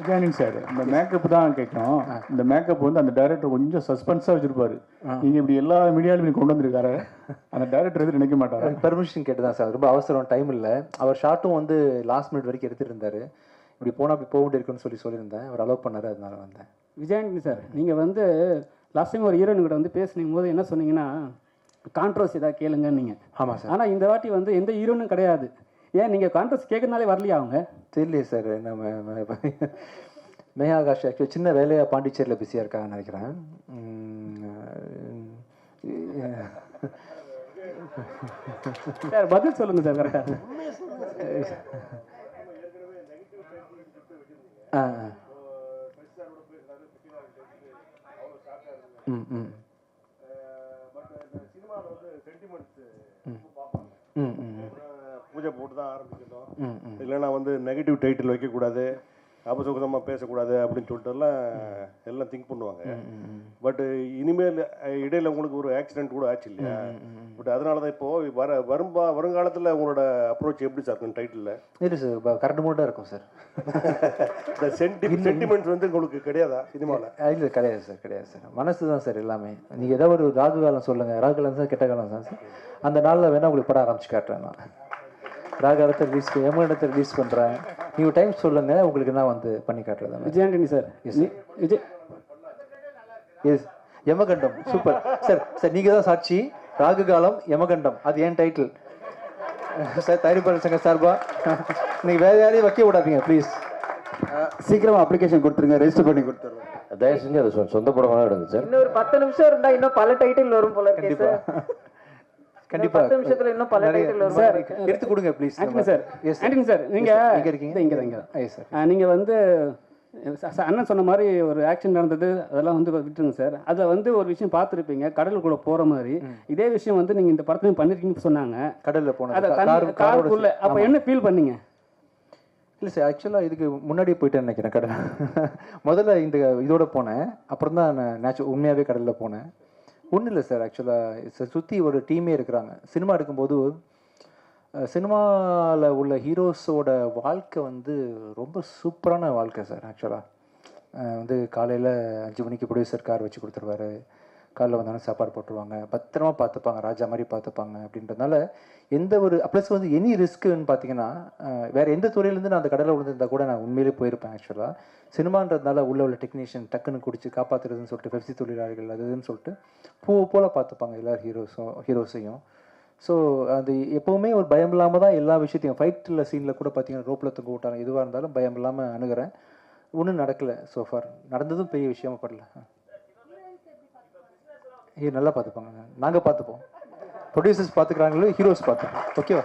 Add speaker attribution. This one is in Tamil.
Speaker 1: விஜயானி சார் இந்த மேக்கப் தான் கேட்கும் இந்த மேக்கப் வந்து அந்த டைரக்டர் கொஞ்சம் சஸ்பென்ஸாக வச்சிருப்பாரு. நீங்க இப்படி எல்லா மீடியாவிலும் நீங்க கொண்டு வந்திருக்காரு. அந்த டைரக்டர் எதுவும் நினைக்க மாட்டாரு?
Speaker 2: பெர்மிஷன் கேட்டு தான் சார். ரொம்ப அவசரம் டைம் இல்லை. அவர் ஷார்ட்டும் வந்து லாஸ்ட் மினிட் வரைக்கும் எடுத்துட்டு இருந்தாரு இப்படி போனால் அப்படி போக வேண்டியிருக்குன்னு சொல்லி சொல்லியிருந்தேன். அவர் அலோவ் பண்ணாரு அதனால வந்தேன்.
Speaker 3: விஜயானி சார் நீங்கள் வந்து லாஸ்ட் டைம் ஒரு ஹீரோயின் கூட வந்து பேசுனீங்க போது என்ன சொன்னீங்கன்னா கான்ட்ரவர்சி ஏதாவது கேளுங்க நீங்கள்
Speaker 2: ஆமாம் சார்.
Speaker 3: ஆனால் இந்த வாட்டி வந்து எந்த ஹீரோனும் கிடையாது. ஏன் நீங்கள் கான்ட்ரவர்சி கேட்கறதுனாலே வரலையா அவங்க?
Speaker 2: தெரியலையே சார் நம்ம மேயா ஆகாஷ் ஆக்சுவலி சின்ன வேலையாக பாண்டிச்சேரியில் பிஸியாக இருக்காங்கன்னு நினைக்கிறேன்.
Speaker 3: சார் பதில் சொல்லுங்க சார் கரெக்டாக
Speaker 2: ஆ ஆ. ம் ம். ம் ம்.
Speaker 4: பூஜை போட்டு தான் ஆரம்பிக்கணும் இல்லைன்னா வந்து நெகட்டிவ் டைட்டில் வைக்கக்கூடாது அபசுகதமாக பேசக்கூடாது அப்படின்னு சொல்லிட்டு எல்லாம் திங்க் பண்ணுவாங்க. பட் இனிமேல் இடையில உங்களுக்கு ஒரு ஆக்சிடென்ட் கூட ஆச்சு இல்லையா? பட் அதனால தான் இப்போ வர வரும்பா வருங்காலத்தில் உங்களோட அப்ரோச் எப்படி சார் இருக்கும் டைட்டிலில்
Speaker 2: இல்லை சார் கரெக்ட் மூட்டாக இருக்கும் சார்
Speaker 4: இந்த சென்டி சென்டிமெண்ட்ஸ் வந்து உங்களுக்கு கிடையாதா சினிமாவில்
Speaker 2: இல்லை கிடையாது சார் கிடையாது சார் மனசு தான் சார் எல்லாமே. நீங்கள் ஏதாவது ஒரு ராகு காலம் சொல்லுங்கள் ராகு காலம் சார் கெட்ட காலம் தான் சார் அந்த நாளில் வேணால் உங்களுக்கு படம் ஆரம்பிச்சு காட்டுறேன் நான். ராகு காலத்தை ரிலீஸ் எமகண்டத்தை ரிலீஸ் பண்ணுறேன் நீங்கள் டைம் சொல்லுங்கள் உங்களுக்கு நான் வந்து பண்ணி காட்டுறேன்
Speaker 3: விஜயாண்டனி சார். விஜய்
Speaker 2: எஸ் யமகண்டம் சூப்பர் சார் சார் நீங்கள் தான் சாட்சி. ராகு காலம் யமகண்டம். அது ஏன் டைட்டில் சார் தயாரிப்பாளர் சங்க சார்பா? நீங்கள் வேறு யாரையும் வைக்க விடாதீங்க ப்ளீஸ்
Speaker 5: சீக்கிரமா அப்ளிகேஷன் கொடுத்துருங்க ரெஜிஸ்டர் பண்ணி கொடுத்துருவோம்.
Speaker 6: தயவு செஞ்சு அதை சொ- சொந்த படமாக எடுங்க சார்
Speaker 7: இன்னும் ஒரு பத்து நிமிஷம் இருந்தா இன்னும் பல டைட்டில் வரும் போல இருக்கே சார்
Speaker 2: கண்டிப்பா.
Speaker 7: பத்து நிமிஷத்துல இன்னும் பல டைட்டில் வரும்
Speaker 2: சார் எடுத்து கொடுங்க please
Speaker 3: Antony sir
Speaker 2: yes
Speaker 3: Antony sir
Speaker 2: இங்க
Speaker 3: நீங்கள்
Speaker 2: இருக்கீங்க.
Speaker 3: இங்கே தான் இங்கே
Speaker 2: சார்
Speaker 3: நீங்க வந்து அண்ணன் சொன்ன மாதிரி ஒரு ஆக்ஷன் நடந்தது அதெல்லாம் வந்து விட்டுருங்க சார் அதில் வந்து ஒரு விஷயம் பார்த்துருப்பீங்க கடலுக்குள்ள போற மாதிரி. இதே விஷயம் வந்து நீங்க இந்த படத்துலையும் பண்ணிருக்கீங்கன்னு சொன்னாங்க.
Speaker 2: கடல்ல
Speaker 3: அதை
Speaker 2: போனது
Speaker 3: காருக்குள்ள அப்போ என்ன ஃபீல் பண்ணீங்க?
Speaker 2: இல்லை சார் ஆக்சுவலாக இதுக்கு முன்னாடியே போயிட்டேன்னு நினைக்கிறேன் கடல். முதல்ல இந்த இதோட போனேன் அப்புறம் தான் நான் நேச்சு உண்மையாகவே கடலில் போனேன். ஒன்றும் இல்லை சார் ஆக்சுவலாக சுற்றி ஒரு டீமே இருக்கிறாங்க. சினிமா எடுக்கும்போது சினிமாவில் உள்ள ஹீரோஸோட வாழ்க்கை வந்து ரொம்ப சூப்பரான வாழ்க்கை சார் ஆக்சுவலாக வந்து காலையில் அஞ்சு மணிக்கு ப்ரொடியூசர் கார் வச்சு கொடுத்துருவாரு. காலைல வந்தாலும் சாப்பாடு போட்டுருவாங்க. பத்திரமா பார்த்துப்பாங்க. ராஜா மாதிரி பார்த்துப்பாங்க அப்படின்றதுனால எந்த ஒரு ப்ளஸ் வந்து எனி ரிஸ்க்குன்னு பார்த்தீங்கன்னா வேறு எந்த துறையிலேருந்து நான் அந்த கடலில் விழுந்திருந்தா கூட நான் உண்மையிலே போயிருப்பேன் ஆக்சுவலாக சினிமான்றதுனால உள்ள உள்ள டெக்னீஷியன் டக்குன்னு குடிச்சு காப்பாற்றுறதுன்னு சொல்லிட்டு பெப்சி தொழிலாளிகள் அதுன்னு சொல்லிட்டு பூ போல் பார்த்துப்பாங்க எல்லா ஹீரோஸும் ஹீரோஸையும் ஸோ அது எப்போவுமே ஒரு பயம் இல்லாமல் தான் எல்லா விஷயத்தையும் ஃபைட்டில் சீனில் கூட பார்த்தீங்கன்னா ரோப்பில் தூங்க விட்டாங்க. எதுவாக இருந்தாலும் பயம் இல்லாமல் அணுகிறேன். ஒன்றும் நடக்கலை ஸோ ஃபார் நடந்ததும் பெரிய விஷயமா படல. ஹீரோ நல்லா பார்த்துப்பாங்க நாங்கள் பார்த்துப்போம். ப்ரொடியூசர்ஸ் பார்த்துக்கிறாங்களோ ஹீரோஸ் பார்த்துப்போம். ஓகேவா